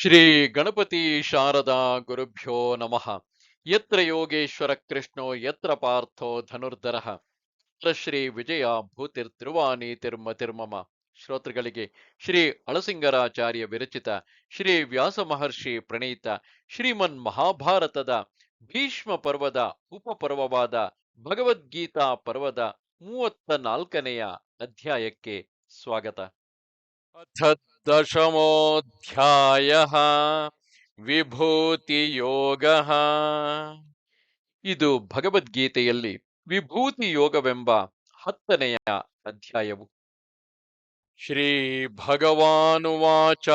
ಶ್ರೀ ಗಣಪತಿ ಶಾರದಾ ಗುರುಭ್ಯೋ ನಮಃ. ಯತ್ರ ಯೋಗೇಶ್ವರ ಕೃಷ್ಣೋ, ಯತ್ರ ಪಾರ್ಥೋ ಧನುರ್ಧರ. ಶ್ರೀ ವಿಜಯ ತಿರ್ಮಮ. ಶ್ರೋತೃಗಳಿಗೆ ಶ್ರೀ ಅಳಸಿಂಗರಾಚಾರ್ಯ ವಿರಚಿತ ಶ್ರೀ ವ್ಯಾಸ ಮಹರ್ಷಿ ಪ್ರಣೀತ ಶ್ರೀಮನ್ ಮಹಾಭಾರತದ ಭೀಷ್ಮ ಪರ್ವದ ಉಪಪರ್ವವಾದ ಭಗವದ್ಗೀತಾ ಪರ್ವದ ಮೂವತ್ತ ನಾಲ್ಕನೆಯ ಅಧ್ಯಾಯಕ್ಕೆ ಸ್ವಾಗತ. ಅಥ ವಿಭೂತಿ ಯೋಗ ಇದು ಭಗವದ್ಗೀತೆಯಲ್ಲಿ ವಿಭೂತಿ ಯೋಗವೆಂಬ ಹತ್ತನೆಯ ಅಧ್ಯಾಯವು. ಶ್ರೀ ಭಗವಾನುವಾಚ,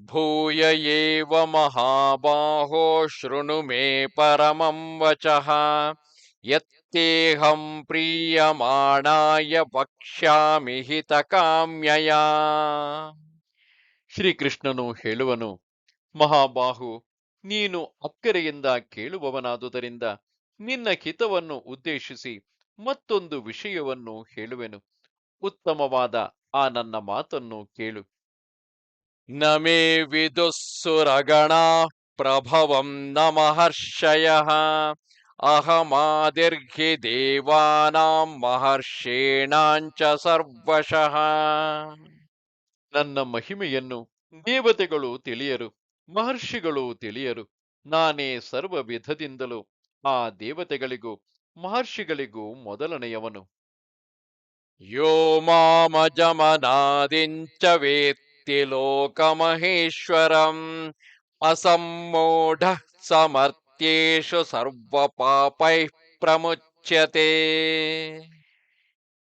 ಭೂಯ ಏವ ಮಹಾಬಾಹೋ ಶೃಣು ಮೇ ಪರಮಂ ವಚಃ ಯತ್ತೇಹಂ ಪ್ರೀಯಮಾಣಾಯ ವಕ್ಷ್ಯಾಮಿ ಹಿತಕಾಮ್ಯಯ. ಶ್ರೀಕೃಷ್ಣನು ಹೇಳುವನು, ಮಹಾಬಾಹು, ನೀನು ಅಕ್ಕರೆಯಿಂದ ಕೇಳುವವನಾದುದರಿಂದ ನಿನ್ನ ಹಿತವನ್ನು ಉದ್ದೇಶಿಸಿ ಮತ್ತೊಂದು ವಿಷಯವನ್ನು ಹೇಳುವೆನು. ಉತ್ತಮವಾದ ಆ ನನ್ನ ಮಾತನ್ನು ಕೇಳು. ನಮೇ ವಿದುಸ್ಸುರಗಣ ಪ್ರಭವಂ ನ ಅಹಮಾದಿರ್ಹಿ ದೇವಾನಾಂ ಮಹರ್ಷೇಣಾಂಚ ಸರ್ವಶಃ ನನ್ನ ಮಹಿಮೆಯನ್ನು ದೇವತೆಗಳು ತಿಳಿಯರು ಮಹರ್ಷಿಗಳು ತಿಳಿಯರು. ನಾನೇ ಸರ್ವ ವಿಧದಿಂದಲೂ ಆ ದೇವತೆಗಳಿಗೂ ಮಹರ್ಷಿಗಳಿಗೂ ಮೊದಲನೆಯವನು. ಯೋ ಮಾಮಜಮನಾದಿಂಚ ವೇತ್ತಿ ಲೋಕಮಹೇಶ್ವರಂ ಅಸಮ್ಮೂಢ ಸಮರ್ಥ್ಯೇಷು ಸರ್ವ ಪಾಪೈ ಪ್ರಮುಚ್ಯತೆ.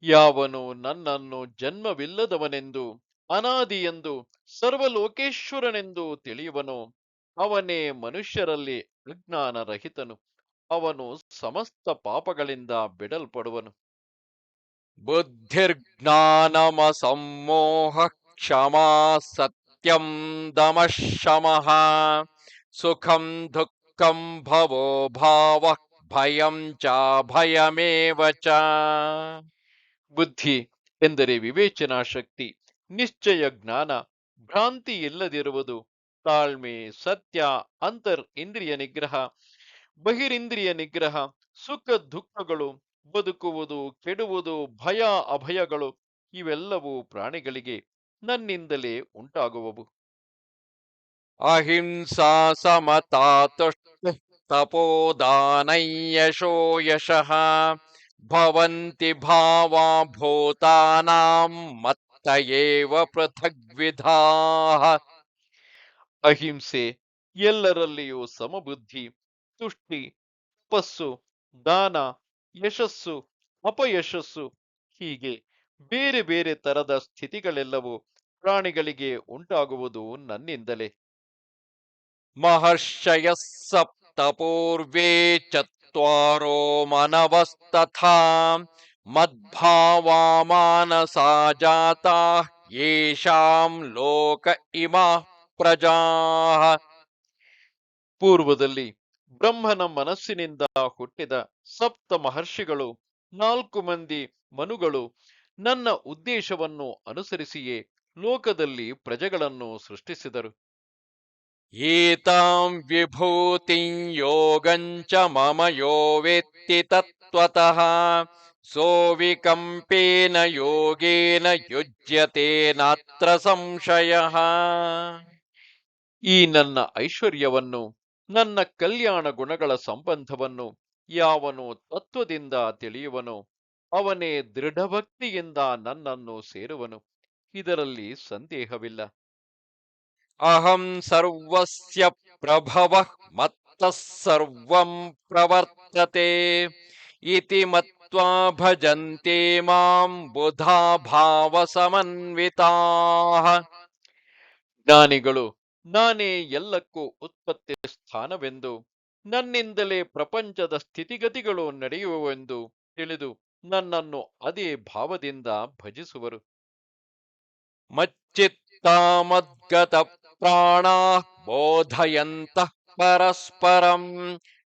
ಯಾವನು ನನ್ನನ್ನು ಜನ್ಮವಿಲ್ಲದವನೆಂದು, ಅನಾದಿಯೆಂದು, ಸರ್ವಲೋಕೇಶ್ವರನೆಂದು ತಿಳಿಯುವನು, ಅವನೇ ಮನುಷ್ಯರಲ್ಲಿ ಅಜ್ಞಾನರಹಿತನು, ಅವನು ಸಮಸ್ತ ಪಾಪಗಳಿಂದ ಬಿಡಲ್ಪಡುವನು. ಬುದ್ಧಿರ್ಜ್ಞಾನಮಸಮ್ಮೋಹ ಕ್ಷಮಾ ಸತ್ಯಂ ದಮಶಮಃ ಸುಖಂ ದುಃಖಂ ಭವೋ ಭಾವ ಭಯಂ ಚ ಭಯಮೇವ ಚ ಬುದ್ಧಿ ಎಂದರೆ ವಿವೇಚನಾ ಶಕ್ತಿ, ನಿಶ್ಚಯ ಜ್ಞಾನ, ಭ್ರಾಂತಿ ಇಲ್ಲದಿರುವುದು, ತಾಳ್ಮೆ, ಸತ್ಯ, ಅಂತರ್ ಇಂದ್ರಿಯ ನಿಗ್ರಹ, ಬಹಿರಿಂದ್ರಿಯ ನಿಗ್ರಹ, ಸುಖ ದುಃಖಗಳು, ಬದುಕುವುದು, ಕೆಡುವುದು, ಭಯ ಅಭಯಗಳು, ಇವೆಲ್ಲವೂ ಪ್ರಾಣಿಗಳಿಗೆ ನನ್ನಿಂದಲೇ ಉಂಟಾಗುವವು. ಅಹಿಂಸಾ ತುಷ್ಟ ತಪೋದಾನಯ್ಯಶೋ ಯಶಃ. ಭವಂತಿ ಭಾವಾ ಭೂತಾನಾಂ ಮತ್ತಯೇವ ಪೃಥಗ್ವಿಧಾಃ. ಅಹಿಂಸೆ ಎಲ್ಲರಲ್ಲಿಯೂ ಸಮಬುದ್ಧಿ, ತುಷ್ಟಿ, ತಪಸ್ಸು, ದಾನ, ಯಶಸ್ಸು, ಅಪಯಶಸ್ಸು, ಹೀಗೆ ಬೇರೆ ಬೇರೆ ತರದ ಸ್ಥಿತಿಗಳೆಲ್ಲವೂ ಪ್ರಾಣಿಗಳಿಗೆ ಉಂಟಾಗುವುದು ನನ್ನಿಂದಲೇ. ಮಹರ್ಷಯ ಸಪ್ತ ಪೂರ್ವೇ ಮದ್ಭಾವಾ ಮಾನಸಾ ಜಾತಾ ಯೇಷಾಂ ಲೋಕ ಇಮಾ ಪ್ರಜಾ ಪೂರ್ವದಲ್ಲಿ ಬ್ರಹ್ಮನ ಮನಸ್ಸಿನಿಂದ ಹುಟ್ಟಿದ ಸಪ್ತ ಮಹರ್ಷಿಗಳು ನಾಲ್ಕು ಮಂದಿ ಮನುಗಳು ನನ್ನ ಉದ್ದೇಶವನ್ನು ಅನುಸರಿಸಿಯೇ ಲೋಕದಲ್ಲಿ ಪ್ರಜೆಗಳನ್ನು ಸೃಷ್ಟಿಸಿದರು. ಏತಾಂ ವಿಭೂತಿಂ ಯೋಗಂಚ ಮಮ ಯೋ ವೇತ್ತಿ ತತ್ವತಃ ಸೋವಿಕಂಪೇನ ಯೋಗೇನ ಯುಜ್ಯತೆ ನಾತ್ರ ಸಂಶಯ ಈ ನನ್ನ ಐಶ್ವರ್ಯವನ್ನು, ನನ್ನ ಕಲ್ಯಾಣ ಗುಣಗಳ ಸಂಬಂಧವನ್ನು, ಯಾವನು ತತ್ವದಿಂದ ತಿಳಿಯುವನು, ಅವನೇ ದೃಢಭಕ್ತಿಯಿಂದ ನನ್ನನ್ನು ಸೇರುವನು, ಇದರಲ್ಲಿ ಸಂದೇಹವಿಲ್ಲ. ಅಹಂ ಸರ್ವಸ್ಯ ಪ್ರಭವ ಸರ್ವಂ ಪ್ರವರ್ತತೆ ಇತಿ ಮತ್ವಾ ಭಜಂತೆ ಮಾಂ ಬುಧಾ ಭಾವ ಸಮನ್ವಿತಾ ಜ್ಞಾನಿಗಳು ನಾನೇ ಎಲ್ಲಕ್ಕೂ ಉತ್ಪತ್ತಿ ಸ್ಥಾನವೆಂದು ನನ್ನಿಂದಲೇ ಪ್ರಪಂಚದ ಸ್ಥಿತಿಗತಿಗಳು ನಡೆಯುವವೆಂದು ತಿಳಿದು ನನ್ನನ್ನು ಅದೇ ಭಾವದಿಂದ ಭಜಿಸುವರು. ಮಚ್ಚಿತ್ತಾಮದ್ಗತ ಪ್ರಾಣ ಬೋಧಯಂತ ಪರಸ್ಪರಂ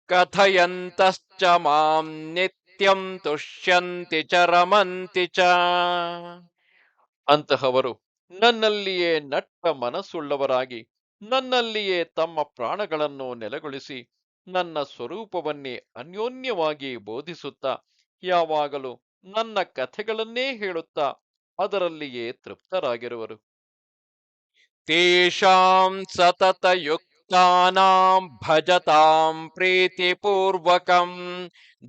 ಕಥಯಂತಶ್ಚ ಮಾಂ ನಿತ್ಯಂ ತುಷ್ಯಂತಿ ಚ ರಮಂತಿ ಚ ಅಂತಹವರು ನನ್ನಲ್ಲಿಯೇ ನಟ್ಟ ಮನಸ್ಸುಳ್ಳವರಾಗಿ ನನ್ನಲ್ಲಿಯೇ ತಮ್ಮ ಪ್ರಾಣಗಳನ್ನು ನೆಲೆಗೊಳಿಸಿ ನನ್ನ ಸ್ವರೂಪವನ್ನೇ ಅನ್ಯೋನ್ಯವಾಗಿ ಬೋಧಿಸುತ್ತಾ ಯಾವಾಗಲೂ ನನ್ನ ಕಥೆಗಳನ್ನೇ ಹೇಳುತ್ತಾ ಅದರಲ್ಲಿಯೇ ತೃಪ್ತರಾಗಿರುವರು. ಸತತಯುಕ್ತಾನಾಂ ಭಜತಾಂ ಪ್ರೀತಿಪೂರ್ವಕಂ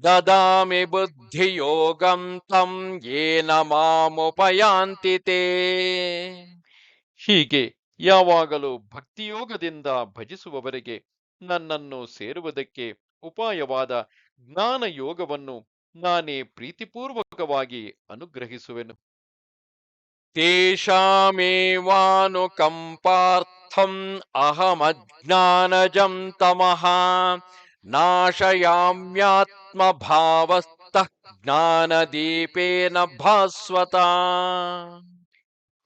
ದದಾಮಿ ಬುದ್ಧಿಯೋಗಂ ತಂ ಏನ ಮಾಮುಪಯಾಂತಿ ತೇ ಹೀಗೆ ಯಾವಾಗಲೂ ಭಕ್ತಿಯೋಗದಿಂದ ಭಜಿಸುವವರಿಗೆ ನನ್ನನ್ನು ಸೇರುವುದಕ್ಕೆ ಉಪಾಯವಾದ ಜ್ಞಾನ ಯೋಗವನ್ನು ನಾನೇ ಪ್ರೀತಿಪೂರ್ವಕವಾಗಿ ಅನುಗ್ರಹಿಸುವೆನು. ತೇಷಾಮೇವಾನುಕಂಪಾರ್ಥಂ ಅಹಮಜ್ಞಾನಜಂ ತಮಃ ನಾಶಯಾಮ್ಯಾತ್ಮಭಾವಸ್ತಃ ಜ್ಞಾನದೀಪೇನ ಭಾಸ್ವತ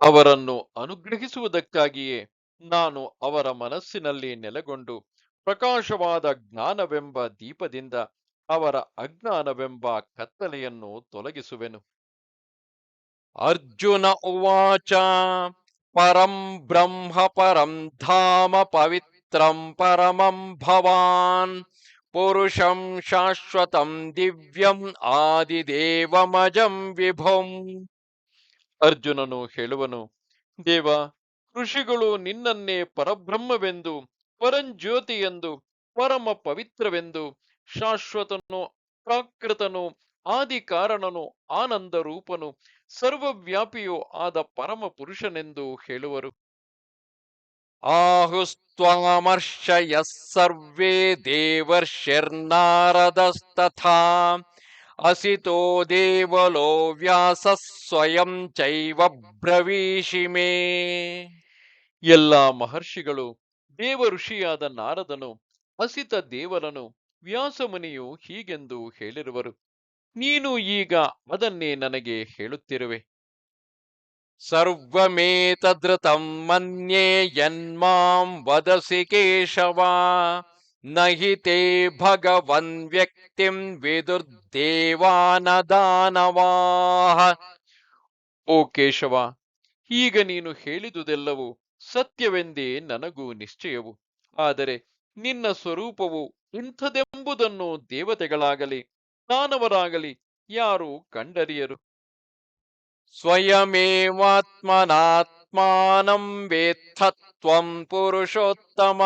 ಅವರನ್ನು ಅನುಗ್ರಹಿಸುವುದಕ್ಕಾಗಿಯೇ ನಾನು ಅವರ ಮನಸ್ಸಿನಲ್ಲಿ ನೆಲೆಗೊಂಡು ಪ್ರಕಾಶವಾದ ಜ್ಞಾನವೆಂಬ ದೀಪದಿಂದ ಅವರ ಅಜ್ಞಾನವೆಂಬ ಕತ್ತಲೆಯನ್ನು ತೊಲಗಿಸುವೆನು. ಅರ್ಜುನ ಉವಾಚ ಪರಂ ಬ್ರಹ್ಮ ಪರಂ ಧಾಮ ಪವಿತ್ರಂ ಪರಮಂ ಭವಾನ್ ಪುರುಷಂ ಶಾಶ್ವತಂ ದಿವ್ಯಂ ಆದಿದೇವಮಜಂ ವಿಭುಂ ಅರ್ಜುನನು ಹೇಳುವನು ದೇವ ಋಷಿಗಳು ನಿನ್ನನ್ನೇ ಪರಬ್ರಹ್ಮವೆಂದು ಪರಂಜ್ಯೋತಿ ಎಂದು ಪರಮ ಪವಿತ್ರವೆಂದು ಶಾಶ್ವತನು ಪ್ರಾಕೃತನು ಆದಿ ಕಾರಣನು ಆನಂದ ರೂಪನು ಸರ್ವವ್ಯಾಪಿಯೂ ಆದ ಪರಮ ಪುರುಷನೆಂದು ಹೇಳುವರು. ಆಹುಸ್ತ್ವಾಮರ್ಷಯಃ ಸರ್ವೇ ದೇವರ್ಷಿರ್ನಾರದಸ್ತಥಾ. ಅಸಿತೋ ದೇವಲೋ ವ್ಯಾಸ ಸ್ವಯಂ ಚೈವ ಬ್ರವೀಷಿ ಮೇ. ಎಲ್ಲ ಮಹರ್ಷಿಗಳು ದೇವ ಋಷಿಯಾದ ನಾರದನು ಅಸಿತ ದೇವರನು ವ್ಯಾಸಮುನಿಯು ಹೀಗೆಂದು ಹೇಳಿರುವರು. ನೀನು ಈಗ ಅದನ್ನೇ ನನಗೆ ಹೇಳುತ್ತಿರುವೆ. ಸರ್ವಮೇತದೃತಂ ಮನ್ಯೇ ಯನ್ಮಾಂ ವದಸಿ ಕೇಶವ. ನಹಿತೇ ತೇ ಭಗವನ್ ವ್ಯಕ್ತಿಂ ವಿದುರ್ದೇವಾನ ದಾನವಾಹ ಓ ಕೇಶವ ಈಗ ನೀನು ಹೇಳಿದುದೆಲ್ಲವೂ ಸತ್ಯವೆಂದೇ ನನಗೂ ನಿಶ್ಚಯವು. ಆದರೆ ನಿನ್ನ ಸ್ವರೂಪವು ಇಂಥದೆಂಬುದನ್ನು ದೇವತೆಗಳಾಗಲಿ ದಾನವರಾಗಲಿ ಯಾರು ಕಂಡರಿಯರು? ಸ್ವಯಮೇವಾತ್ಮನಾತ್ಮಾನಂ ವೇತ್ಥತ್ವಂ ಪುರುಷೋತ್ತಮ.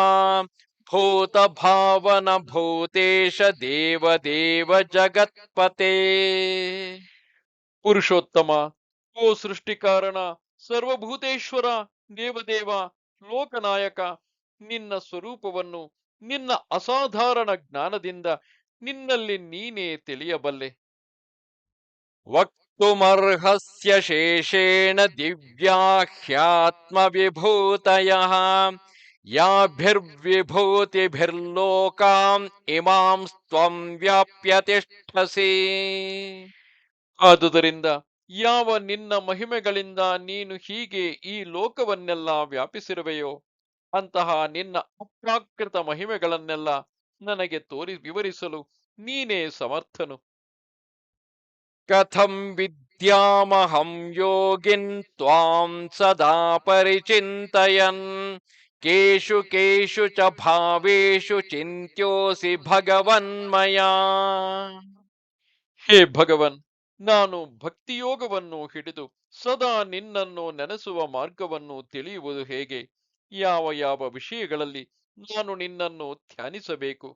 ಭೂತ ಭಾವನ ಭೂತೇಶ ದೇವದೇವ ಜಗತ್ಪತೆ. ಪುರುಷೋತ್ತಮ ಓ ಸೃಷ್ಟಿಕಾರಣ ಸರ್ವಭೂತೇಶ್ವರ ದೇವದೇವ ಲೋಕನಾಯಕ ನಿನ್ನ ಸ್ವರೂಪವನ್ನು ನಿನ್ನ ಅಸಾಧಾರಣ ಜ್ಞಾನದಿಂದ ನಿನ್ನಲ್ಲಿ ನೀನೇ ತಿಳಿಯಬಲ್ಲೆ. ವಕ್ತುಮರ್ಹಸ್ಯ ಶೇಷೇಣ ದಿವ್ಯಾಹ್ಯಾತ್ಮವಿಭೂತಯಃ ಯಾಭಿರ್ವಿಭೂತಿಭಿರ್ಲೋಕಾಂ ಇಮಾಂ ಸ್ವಂ ವ್ಯಾಪ್ಯ ತಿಷ್ಠಸಿ ಆದುದರಿಂದ ಯಾವ ನಿನ್ನ ಮಹಿಮೆಗಳಿಂದ ನೀನು ಹೀಗೆ ಈ ಲೋಕವನ್ನೆಲ್ಲ ವ್ಯಾಪಿಸಿರುವೆಯೋ, ಅಂತಹ ನಿನ್ನ ಅಪ್ರಾಕೃತ ಮಹಿಮೆಗಳನ್ನೆಲ್ಲ ನನಗೆ ತೋರಿ ವಿವರಿಸಲು ನೀನೇ ಸಮರ್ಥನು. ಕಥಂ ವಿದ್ಯಾಮಹಂ ಯೋಗಿನ್ ತ್ವಾಂ ಸದಾ ಪರಿಚಿಂತಯನ್. ಕೇಶು ಕೇಶು ಚ ಭಾವೇಶು ಚಿಂತ್ಯೋಸಿ ಭಗವನ್ಮಯ. ಹೇ ಭಗವನ್ ನಾನು ಭಕ್ತಿಯೋಗವನ್ನು ಹಿಡಿದು ಸದಾ ನಿನ್ನನ್ನು ನೆನೆಸುವ ಮಾರ್ಗವನ್ನು ತಿಳಿಯುವುದು ಹೇಗೆ? ಯಾವ ಯಾವ ವಿಷಯಗಳಲ್ಲಿ ನಾನು ನಿನ್ನನ್ನು ಧ್ಯಾನಿಸಬೇಕು?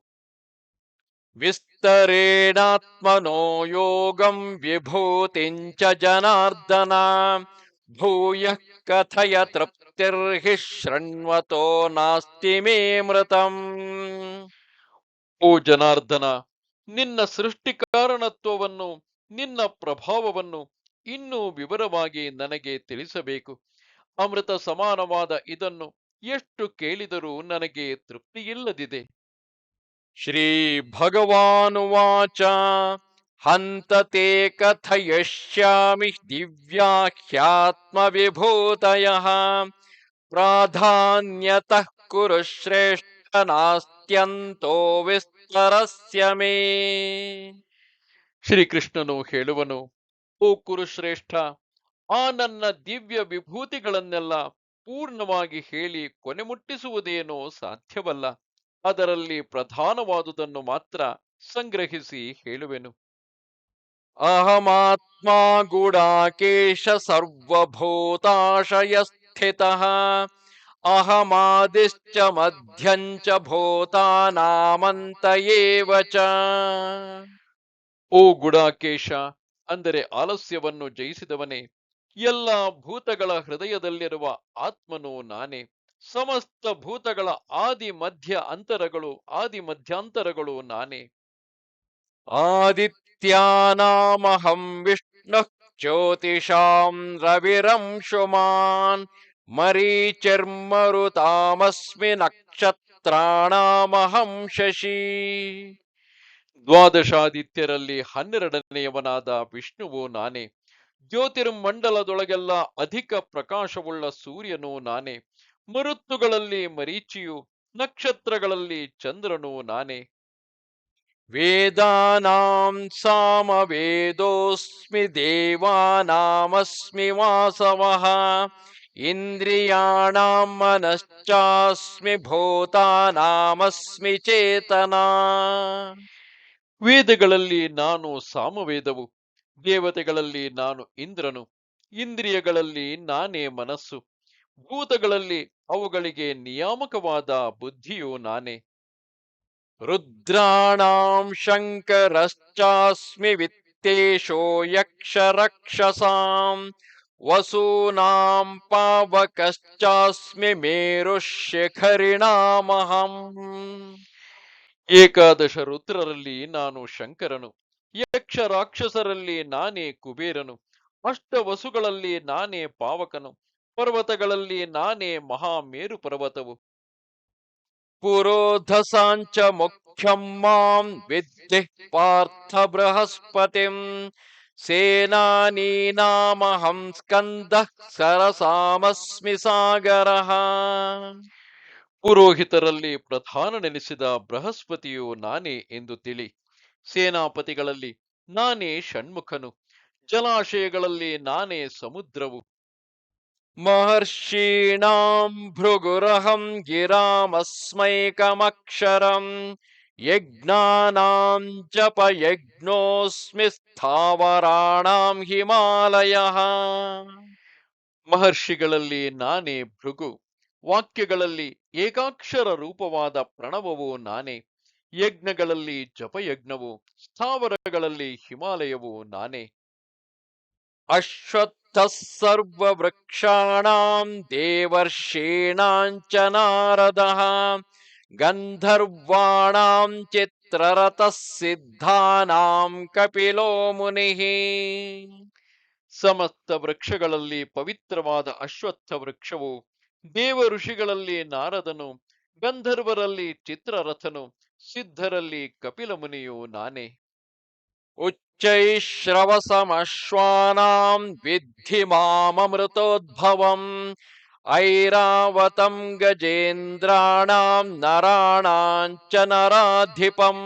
ವಿಸ್ತರೇಣಾತ್ಮನೋ ಯೋಗಂ ವಿಭೂತಿಂಚ ಜನಾರ್ದನ. ಭೂಯ ಕಥಯ ತೃಪ್ತಿರ್ಹಿ ಶೃಣ್ವತೋ ನಾಸ್ತಿ ಮೇ ಮೃತಂ. ಓ ಜನಾರ್ದನ, ನಿನ್ನ ಸೃಷ್ಟಿಕಾರಣತ್ವವನ್ನು, ನಿನ್ನ ಪ್ರಭಾವವನ್ನು ಇನ್ನೂ ವಿವರವಾಗಿ ನನಗೆ ತಿಳಿಸಬೇಕು. ಅಮೃತ ಸಮಾನವಾದ ಇದನ್ನು ಎಷ್ಟು ಕೇಳಿದರೂ ನನಗೆ ತೃಪ್ತಿಯಿಲ್ಲದಿದೆ. ಶ್ರೀ ಭಗವಾನುವಾಚ ಹಂತ ತೇ ಕಥಯಿಷ್ಯಾಮಿ ದಿವ್ಯಾಖ್ಯಾತ್ಮವಿಭೂತಯಃ ಪ್ರಾಧಾನ್ಯತಃ ಕುರು ಶ್ರೇಷ್ಠ ನಾಸ್ತ್ಯಂತೋ ವಿಸ್ತರಸ್ಯ ಮೇ ಶ್ರೀಕೃಷ್ಣನು ಹೇಳುವನು, ಓ ಕುರುಶ್ರೇಷ್ಠ ಆ ನನ್ನ ದಿವ್ಯ ವಿಭೂತಿಗಳನ್ನೆಲ್ಲ ಪೂರ್ಣವಾಗಿ ಹೇಳಿ ಕೊನೆ ಮುಟ್ಟಿಸುವುದೇನೋ ಸಾಧ್ಯವಲ್ಲ. ಅದರಲ್ಲಿ ಪ್ರಧಾನವಾದುದನ್ನು ಮಾತ್ರ ಸಂಗ್ರಹಿಸಿ ಹೇಳುವೆನು. ಅಹಮಾತ್ಮ ಗುಡಾಕೇಶ ಸರ್ವಭೂತಾಶಯ ಸ್ಥಿತ ಅಹಮಾದಿಶ್ಚ ಮಧ್ಯಂಚ ಭೂತಾನಾಮಂತ ಚ. ಓ ಗುಡಾಕೇಶ ಅಂದರೆ ಆಲಸ್ಯವನ್ನು ಜಯಿಸಿದವನೇ ಎಲ್ಲ ಭೂತಗಳ ಹೃದಯದಲ್ಲಿರುವ ಆತ್ಮನು ನಾನೇ. ಸಮಸ್ತ ಭೂತಗಳ ಆದಿ ಮಧ್ಯ ಅಂತರಗಳು, ಆದಿ ಮಧ್ಯಾಂತರಗಳು ನಾನೇ. ಆದಿತ್ಯಾನಾಮಹಂ ವಿಷ್ಣು ಜ್ಯೋತಿಷಾಂ ರವಿರಂಶುಮಾನ್ ಮರೀಚರ್ಮರುತಾಮಸ್ಮಿ ನಕ್ಷತ್ರಾಣಾಮಹಂ ಶಶಿ. ದ್ವಾದಶಾದಿತ್ಯರಲ್ಲಿ ಹನ್ನೆರಡನೆಯವನಾದ ವಿಷ್ಣುವು ನಾನೇ. ಜ್ಯೋತಿರ್ಮಂಡಲದೊಳಗೆಲ್ಲ ಅಧಿಕ ಪ್ರಕಾಶವುಳ್ಳ ಸೂರ್ಯನು ನಾನೇ. ಮರುತ್ತುಗಳಲ್ಲಿ ಮರೀಚಿಯು, ನಕ್ಷತ್ರಗಳಲ್ಲಿ ಚಂದ್ರನು ನಾನೇ. ವೇದಾನಾಂ ಸಾಮವೇದೋಸ್ಮಿ ದೇವಾನಾಮಸ್ಮಿ ವಾಸವಃ. ಇಂದ್ರಿಯಾಣಾಂ ಮನಶ್ಚಾಸ್ಮಿ ಭೂತಾನಾಮಸ್ಮಿ ಚೇತನಾ. ವೇದಗಳಲ್ಲಿ ನಾನು ಸಾಮವೇದವು, ದೇವತೆಗಳಲ್ಲಿ ನಾನು ಇಂದ್ರನು, ಇಂದ್ರಿಯಗಳಲ್ಲಿ ನಾನೇ ಮನಸ್ಸು. ಭೂತಗಳಲ್ಲಿ ಅವುಗಳಿಗೆ ನಿಯಾಮಕವಾದ ಬುದ್ಧಿಯು ನಾನೇ. ರುದ್ರಾಣಾಂ ಶಂಕರಶ್ಚಾಸ್ಮಿ ವಿತ್ತೇಶೋ ಯಕ್ಷರಕ್ಷಸಾಂ ವಸೂನಾಂ ಪಾವಕಶ್ಚಾಸ್ಮಿ ಮೇರುಶಿಖರಿಣಾಮಹಂ ಏಕಾದಶ ರುದ್ರರಲ್ಲಿ ನಾನು ಶಂಕರನು ಯಕ್ಷ ರಾಕ್ಷಸರಲ್ಲಿ ನಾನೇ ಕುಬೇರನು ಅಷ್ಟ ವಸುಗಳಲ್ಲಿ ನಾನೇ ಪಾವಕನು ಪರ್ವತಗಳಲ್ಲಿ ನಾನೇ ಮಹಾಮೇರು ಪರ್ವತವು. ಪುರೋಧಸಾಂಚ ಮುಖ್ಯಂ ಮಾಂ ವಿದ್ಧಿ ಪಾರ್ಥ ಬೃಹಸ್ಪತಿಂ ಸೇನಾನೀನಾಮಹಂ ಸ್ಕಂದ ಸರಸಾಮಸ್ಮಿ ಸಾಗರ. ಪುರೋಹಿತರಲ್ಲಿ ಪ್ರಧಾನನೆನಿಸಿದ ಬೃಹಸ್ಪತಿಯು ನಾನೇ ಎಂದು ತಿಳಿ. ಸೇನಾಪತಿಗಳಲ್ಲಿ ನಾನೇ ಷಣ್ಮುಖನು. ಜಲಾಶಯಗಳಲ್ಲಿ ನಾನೇ ಸಮುದ್ರವು. ಮಹರ್ಷೀಣಾಂ ಭೃಗುರಹಂ ಗಿರಾಮಸ್ಮೈಕಮಕ್ಷರಂ ಯಜ್ಞಾನಾಂ ಜಪ ಯಜ್ಞೋಸ್ಮಿ ಸ್ಥಾವರಾಣಾಂ ಹಿಮಾಲಯಃ ಮಹರ್ಷಿಗಳಲ್ಲಿ ನಾನೇ ಭೃಗು ವಾಕ್ಯಗಳಲ್ಲಿ ಏಕಾಕ್ಷರ ರೂಪವಾದ ಪ್ರಣವವು ನಾನೇ, ಯಜ್ಞಗಳಲ್ಲಿ ಜಪಯಜ್ಞವು ಸ್ಥಾವರಗಳಲ್ಲಿ ಹಿಮಾಲಯವು ನಾನೇ। ಅಶ್ವತ್ಥಃ ಸರ್ವವೃಕ್ಷಾಣಾಂ ದೇವರ್ಷೀಣಾಂಚ ನಾರದಃ ಗಂಧರ್ವಾಣಾಂ ಚಿತ್ರರಥ ಸಿದ್ಧಾನಾಂ ಕಪಿಲೋ ಮುನಿ ಸಮಸ್ತ ವೃಕ್ಷಗಳಲ್ಲಿ ಪವಿತ್ರವಾದ ಅಶ್ವತ್ಥ ವೃಕ್ಷವು ದೇವ ಋಷಿಗಳಲ್ಲಿ ನಾರದನು, ಗಂಧರ್ವರಲ್ಲಿ ಚಿತ್ರರಥನು, ಸಿದ್ಧರಲ್ಲಿ ಕಪಿಲ ಮುನಿಯು ನಾನೇ. ಉಚ್ಚೈಶ್ರವಸಮಶ್ವಾನಾಂ ವಿದ್ಧಿ ಮಾಮಮೃತೋದ್ಭವಂ ಐರಾವತಂ ಗಜೇಂದ್ರಾಣಾಂ ನರಾಣಾಂಚ ನರಾಧಿಪಂ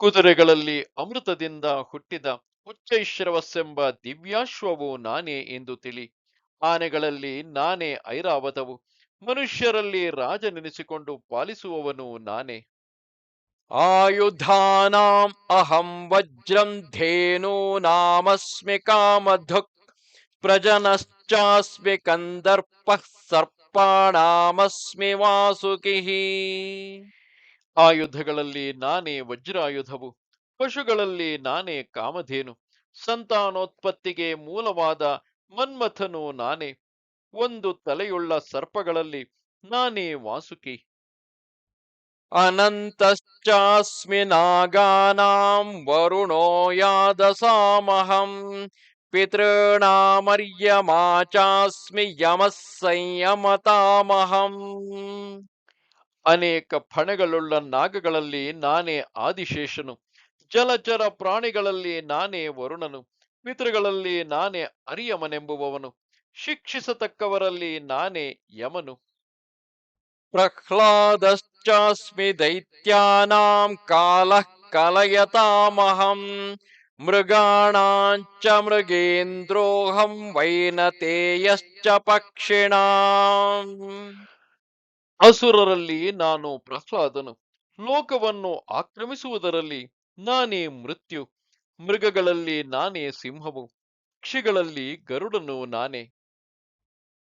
ಕುದುರೆಗಳಲ್ಲಿ ಅಮೃತದಿಂದ ಹುಟ್ಟಿದ ಉಚ್ಚೈಶ್ರವಸ್ಸೆಂಬ ದಿವ್ಯಾಶ್ವವು ನಾನೇ ಎಂದು ತಿಳಿ. ಆನೆಗಳಲ್ಲಿ ನಾನೇ ಐರಾವತವು. ಮನುಷ್ಯರಲ್ಲಿ ರಾಜನೆನಿಸಿಕೊಂಡು ಪಾಲಿಸುವವನು ನಾನೇ. ಆಯುಧಾನಾಂ ಅಹಂ ವಜ್ರಂ ಧೇನೂನಾಮಸ್ಮಿ ಕಾಮಧುಕ್ ಪ್ರಜನಶ್ಚಾಸ್ಮಿ ಕಂದರ್ಪ ಸರ್ಪಾಣಾಮಸ್ಮಿ ವಾಸುಕಿಹಿ ಆಯುಧಗಳಲ್ಲಿ ನಾನೇ ವಜ್ರಾಯುಧವು, ಪಶುಗಳಲ್ಲಿ ನಾನೇ ಕಾಮಧೇನು, ಸಂತಾನೋತ್ಪತ್ತಿಗೆ ಮೂಲವಾದ ಮನ್ಮಥನು ನಾನೇ, ಒಂದು ತಲೆಯುಳ್ಳ ಸರ್ಪಗಳಲ್ಲಿ ನಾನೇ ವಾಸುಕಿ. ಅನಂತಶ್ಚಾಸ್ಮಿ ನಾಗಾನಾಂ ಪಿತॄಣಾಮರ್ಯಮಾ ಚಾಸ್ಮಿ ಯಮಃ ಸಂಯಮತಾಮಹಂ ಅನೇಕ ಫಣಗಳುಳ್ಳ ನಾಗಗಳಲ್ಲಿ ನಾನೇ ಆದಿಶೇಷನು, ಜಲಚರ ಪ್ರಾಣಿಗಳಲ್ಲಿ ನಾನೇ ವರುಣನು, ಪಿತೃಗಳಲ್ಲಿ ನಾನೇ ಅರಿಯಮನೆಂಬುವವನು, ಶಿಕ್ಷಿಸತಕ್ಕವರಲ್ಲಿ ನಾನೇ ಯಮನು. ಪ್ರಹ್ಲಾದಶ್ಚಾಸ್ಮಿ ದೈತ್ಯಾನಾಂ ಕಾಲಃ ಕಲಯತಾಮಹಂ ಮೃಗಾಣಾಂಚ ಮೃಗೇಂದ್ರೋಹಂ ವೈನತೇಯಶ್ಚ ಪಕ್ಷಿಣ ಅಸುರರಲ್ಲಿ ನಾನು ಪ್ರಹ್ಲಾದನು ಲೋಕವನ್ನು ಆಕ್ರಮಿಸುವುದರಲ್ಲಿ ನಾನೇ ಮೃತ್ಯು ಮೃಗಗಳಲ್ಲಿ ನಾನೇ ಸಿಂಹವು ಪಕ್ಷಿಗಳಲ್ಲಿ ಗರುಡನು ನಾನೇ.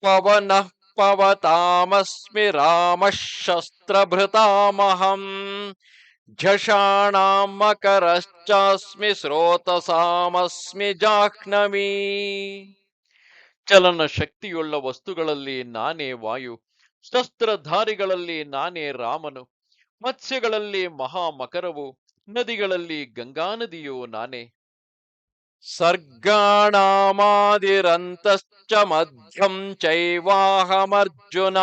ಪವನಃ ಪವತಾಮಸ್ಮಿ ರಾಮಶಸ್ತ್ರಭೃತಾಮಹಂ ಶಸ್ತ್ರಭೃತಾಮಹಂ ಝಷಾಣಾಂ ಮಕರಶ್ಚಾಸ್ಮಿ ಸ್ರೋತಸಾಮಸ್ಮಿ ಜಾಹ್ನವೀ ಚಲನ ಶಕ್ತಿಯುಳ್ಳ ವಸ್ತುಗಳಲ್ಲಿ ನಾನೇ ವಾಯು, ಶಸ್ತ್ರಧಾರಿಗಳಲ್ಲಿ ನಾನೇ ರಾಮನು, ಮತ್ಸ್ಯಗಳಲ್ಲಿ ಮಹಾಮಕರವು, ನದಿಗಳಲ್ಲಿ ಗಂಗಾ ನದಿಯು ನಾನೇ. ಸರ್ಗಾಣಾಮಾದಿರಂತಶ್ಚ ಮಧ್ಯಂ ಚೈವಾಹಮರ್ಜುನ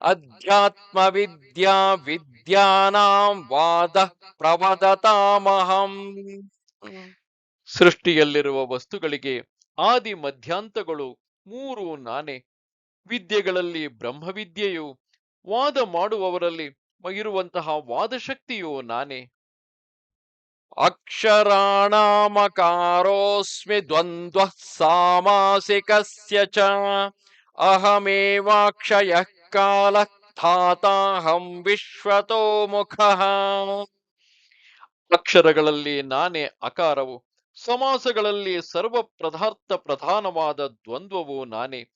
ಅಧ್ಯಾತ್ಮ ವಿದ್ಯಾ ವಿದ್ಯಾನಾಂ ವಾದ ಪ್ರವದತಾಮಹಂ. ಸೃಷ್ಟಿಯಲ್ಲಿರುವ ವಸ್ತುಗಳಿಗೆ ಆದಿ ಮಧ್ಯಾಂತಗಳು ಮೂರು ನಾನೇ. ವಿದ್ಯೆಗಳಲ್ಲಿ ಬ್ರಹ್ಮವಿದ್ಯೆಯು ವಾದ ಮಾಡುವವರಲ್ಲಿ ಇರುವಂತಹ ವಾದಶಕ್ತಿಯು ನಾನೇ. ಅಕ್ಷರಾಣಾಮಕಾರೋಸ್ಮಿ ದ್ವಂದ್ವ ಸಾಮಾಸಿಕಸ್ಯ ಚ ಅಹಮೇವಾಕ್ಷಯ ಧಾತಾಹಂ ವಿಶ್ವತೋ ಮುಖ ಅಕ್ಷರಗಳಲ್ಲಿ ನಾನೇ ಅಕಾರವು, ಸಮಾಸಗಳಲ್ಲಿ ಸರ್ವ ಪದಾರ್ಥ ಪ್ರಧಾನವಾದ ದ್ವಂದ್ವವು ನಾನೇ,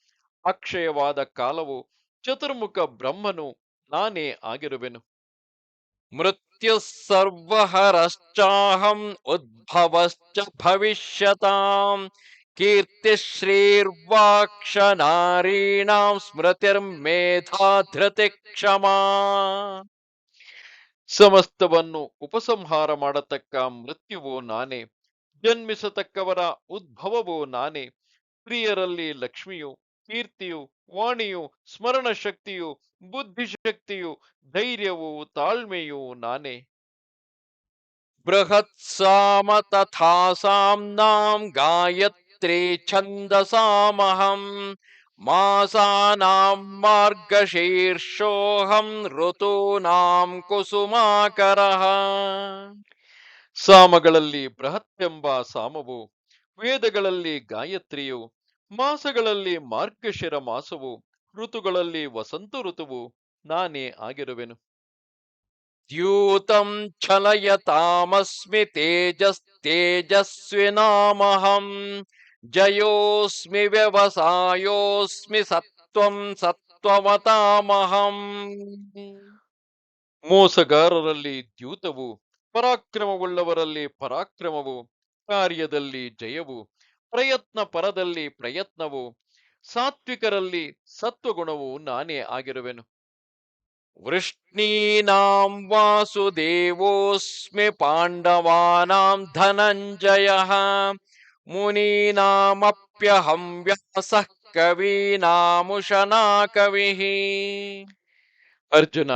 ಅಕ್ಷಯವಾದ ಕಾಲವು ಚತುರ್ಮುಖ ಬ್ರಹ್ಮನು ನಾನೇ ಆಗಿರುವೆನು. ಮೃತ್ಯು ಸರ್ವಹರಶ್ಚಾಹಂ ಭವಿಷ್ಯತಾಂ ಕೀರ್ತಿಶ್ರೀರ್ವಾಕ್ಷ ನಾರೀಣಾಂ ಸ್ಮೃತಿರ್ಮೇಧಾ ಧೃತಿ ಕ್ಷಮಾ ಸಮಸ್ತವನ್ನು ಉಪಸಂಹಾರ ಮಾಡತಕ್ಕ ಮೃತ್ಯುವು ನಾನೇ, ಜನ್ಮಿಸತಕ್ಕವರ ಉದ್ಭವವೋ ನಾನೇ, ಪ್ರಿಯರಲ್ಲಿ ಲಕ್ಷ್ಮಿಯು ಕೀರ್ತಿಯು, ವಾಣಿಯು ಸ್ಮರಣ ಶಕ್ತಿಯು ಬುದ್ಧಿಶಕ್ತಿಯು, ಧೈರ್ಯವು, ತಾಳ್ಮೆಯು ನಾನೇ. ಬೃಹತ್ಸಾಮ ತಥಾ ಸಾಮ್ನಾಂ ಗಾಯತ್ರಿ ಛಂದಸಾಮಹಂ ಮಾಸಾನಾಂ ಮಾರ್ಗಶೀರ್ಷೋಹಂ ಋತೂನಾಂ ಕುಸುಮಾಕರಃ. ಸಾಮಗಳಲ್ಲಿ ಎಂಬ ಸಾಮವು, ವೇದಗಳಲ್ಲಿ ಗಾಯತ್ರಿಯು ಮಾಸಗಳಲ್ಲಿ ಮಾರ್ಗಶಿರ ಮಾಸವು ಋತುಗಳಲ್ಲಿ ವಸಂತ ಋತುವು ನಾನೇ ಆಗಿರುವೆನು. ದ್ಯೂತಂ ಛಲಯತಾಮಸ್ಮಿ ತೇಜಸ್ತೇಜಸ್ವಿನಾಮಹಂ ಜಯೋಸ್ಮಿ ವ್ಯವಸಾಯೋಸ್ಮಿ ಸತ್ವಂ ಸತ್ವಮತಾಮಹಂ ಮೋಸಗಾರರಲ್ಲಿ ದ್ಯೂತವು ಪರಾಕ್ರಮವುಳ್ಳವರಲ್ಲಿ ಪರಾಕ್ರಮವು ಕಾರ್ಯದಲ್ಲಿ ಜಯವು ಪ್ರಯತ್ನ ಪರದಲ್ಲಿ ಪ್ರಯತ್ನವು, ಸಾತ್ವಿಕರಲ್ಲಿ ಸತ್ವಗುಣವು ನಾನೇ ಆಗಿರುವೆನು. ವೃಷ್ಣೀನಾಂ ವಾಸುದೇವೋಸ್ಮಿ ಪಾಂಡವಾನಾಂ ಧನಂಜಯ, ಮುನೀನಾಮಪ್ಯಹಂ ವ್ಯಾಸಃ ಕವೀನಾಮುಶನಾ ಕವಿ ಅರ್ಜುನ,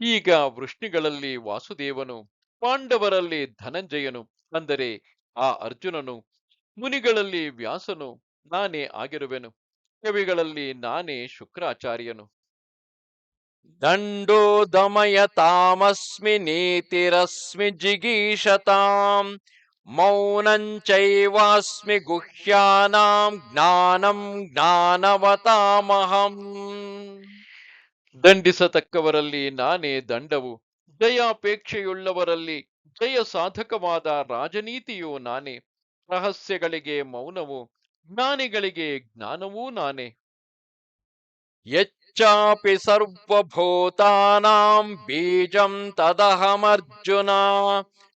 ಈಗ ವೃಷ್ಣಿಗಳಲ್ಲಿ ವಾಸುದೇವನು, ಪಾಂಡವರಲ್ಲಿ ಧನಂಜಯನು, ಅಂದರೆ ಆ ಅರ್ಜುನನು ಮುನಿಗಳಲ್ಲಿ ವ್ಯಾಸನು ನಾನೇ ಆಗಿರುವೆನು. ಕವಿಗಳಲ್ಲಿ ನಾನೇ ಶುಕ್ರಾಚಾರ್ಯನು. ದಂಡೋ ದಮಯತಾಮಸ್ಮಿ ನೀತಿರಸ್ಮಿ ಜಿಗೀಷತಾಂ ಮೌನಂಚೈವಾಸ್ಮಿ ಗುಹ್ಯಾನಾಂ ಜ್ಞಾನಂ ಜ್ಞಾನವತಾಮಹಂ. ದಂಡಿಸತಕ್ಕವರಲ್ಲಿ ನಾನೇ ದಂಡವು. ಜಯಾಪೇಕ್ಷೆಯುಳ್ಳವರಲ್ಲಿ ಜಯ ಸಾಧಕವಾದ ರಾಜನೀತಿಯು ನಾನೇ. ರಹಸ್ಯಗಳಿಗೆ ಮೌನವು ಜ್ಞಾನಿಗಳಿಗೆ ಜ್ಞಾನವೂ ನಾನೇ. ಯಚ್ಚಾಪಿ ಸರ್ವಭೂತಾನಾಂ ಬೀಜಂ ತದಹಮರ್ಜುನ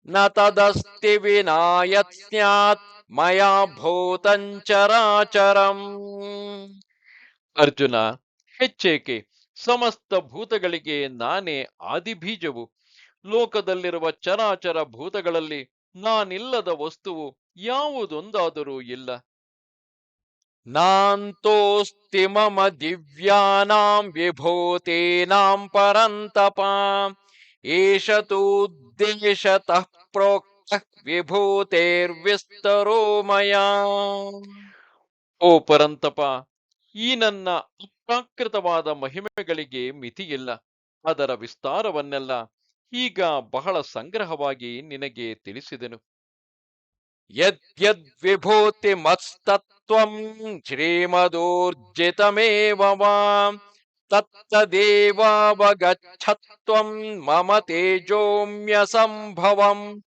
ನ ತದಸ್ತಿ ವಿನಾ ಯತ್ ಸ್ಯಾತ್ ಮಯಾ ಭೂತಂ ಚರಾಚರಂ ಅರ್ಜುನ ಹೆಚ್ಚೇಕೆ ಸಮಸ್ತ ಭೂತಗಳಿಗೆ ನಾನೇ ಆದಿಬೀಜವು. ಲೋಕದಲ್ಲಿರುವ ಚರಾಚರ ಭೂತಗಳಲ್ಲಿ ನಾನಿಲ್ಲದ ವಸ್ತುವು. ಯಾವುದೊಂದಾದರೂ ಇಲ್ಲ. ನಾಂತೋಸ್ತಿ ಮಮ ದಿವ್ಯಾನಾಂ ವಿಭೂತೀನಾಂ ಪರಂತಪ. ಏಷ ತೂದ್ದೇಶತಃ ಪ್ರೋಕ್ತ ವಿಭೂತೇರ್ವಿಸ್ತರೋ ಮಯಾ. ಓ ಪರಂತಪ ಈ ನನ್ನ ಅಪ್ರಾಕೃತವಾದ ಮಹಿಮೆಗಳಿಗೆ ಮಿತಿಯಿಲ್ಲ. ಅದರ ವಿಸ್ತಾರವನ್ನೆಲ್ಲ ಈಗ ಬಹಳ ಸಂಗ್ರಹವಾಗಿ ನಿನಗೆ ತಿಳಿಸಿದೆನು. ಯದ್ಯದ್ವಿಭೂತಿಮಸ್ತತ್ವಂ ಶ್ರೀಮದೂರ್ಜಿತಮೇವ ಮಾಂ ಮಮ ತೇಜೋಮ್ಯ ಸಂಭವಂ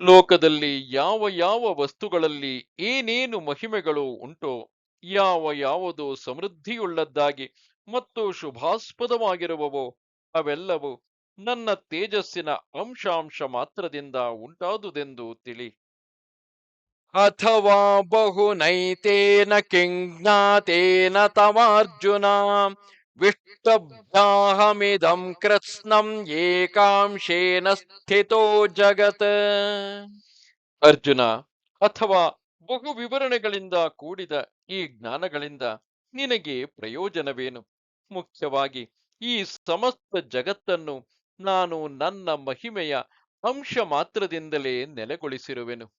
ಲೋಕದಲ್ಲಿ ಯಾವ ಯಾವ ವಸ್ತುಗಳಲ್ಲಿ ಏನೇನು ಮಹಿಮೆಗಳು ಉಂಟೋ, ಯಾವ ಯಾವುದು ಸಮೃದ್ಧಿಯುಳ್ಳದ್ದಾಗಿ ಮತ್ತು ಶುಭಾಸ್ಪದವಾಗಿರುವವೋ, ಅವೆಲ್ಲವೂ ನನ್ನ ತೇಜಸ್ಸಿನ ಅಂಶಾಂಶ ಮಾತ್ರದಿಂದ ಉಂಟಾದುದೆಂದು ತಿಳಿ. ಅಥವಾ ಬಹುನೈತೇನ ಕಿಂಜ್ಞಾತೇನ ತಮಾರ್ಜುನ ವಿಷ್ಟಭ್ಯಾಹಮಿದಂ ಕೃತ್ಸ್ನಂ ಏಕಾಂಶೇನ ಸ್ಥಿತೋ ಜಗತ್. ಅರ್ಜುನ ಅಥವಾ ಬಹು ವಿವರಣೆಗಳಿಂದ ಕೂಡಿದ ಈ ಜ್ಞಾನಗಳಿಂದ ನಿನಗೆ ಪ್ರಯೋಜನವೇನು? ಮುಖ್ಯವಾಗಿ ಈ ಸಮಸ್ತ ಜಗತ್ತನ್ನು ನಾನು ನನ್ನ ಮಹಿಮೆಯ ಅಂಶ ಮಾತ್ರದಿಂದಲೇ ನೆಲೆಗೊಳಿಸಿರುವೆನು.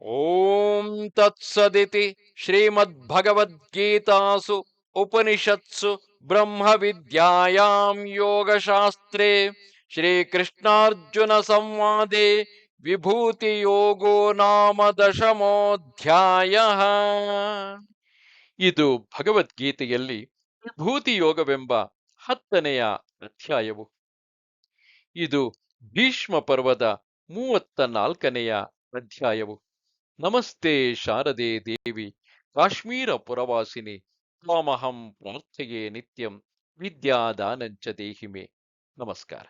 ಓಂ ತತ್ಸದಿತಿ ಶ್ರೀಮದ್ಭಗವದ್ಗೀತಾಸು ಉಪನಿಷತ್ಸು ಬ್ರಹ್ಮವಿದ್ಯಾಯಾಂ ಯೋಗಶಾಸ್ತ್ರೇ ಶ್ರೀಕೃಷ್ಣಾರ್ಜುನ ಸಂವಾದೆ ವಿಭೂತಿಯೋಗೋ ನಾಮ ದಶಮೋಧ್ಯಾಯ. ಇದು ಭಗವದ್ಗೀತೆಯಲ್ಲಿ ವಿಭೂತಿ ಯೋಗವೆಂಬ ಹತ್ತನೆಯ ಅಧ್ಯಾಯವು. ಇದು ಭೀಷ್ಮ ಪರ್ವದ ಮೂವತ್ತ ನಾಲ್ಕನೆಯ ಅಧ್ಯಾಯವು. ನಮಸ್ತೆ ಶಾರದೆ ದೇವಿ, ಕಾಶ್ಮೀರ ಪುರವಾಸಿನಿ ತ್ವಾಮಹಂ ಪ್ರಾರ್ಥೆಯೇ ನಿತ್ಯಂ ವಿದ್ಯಾದಾನಂಚ ದೇಹಿಮೆ. ನಮಸ್ಕಾರ.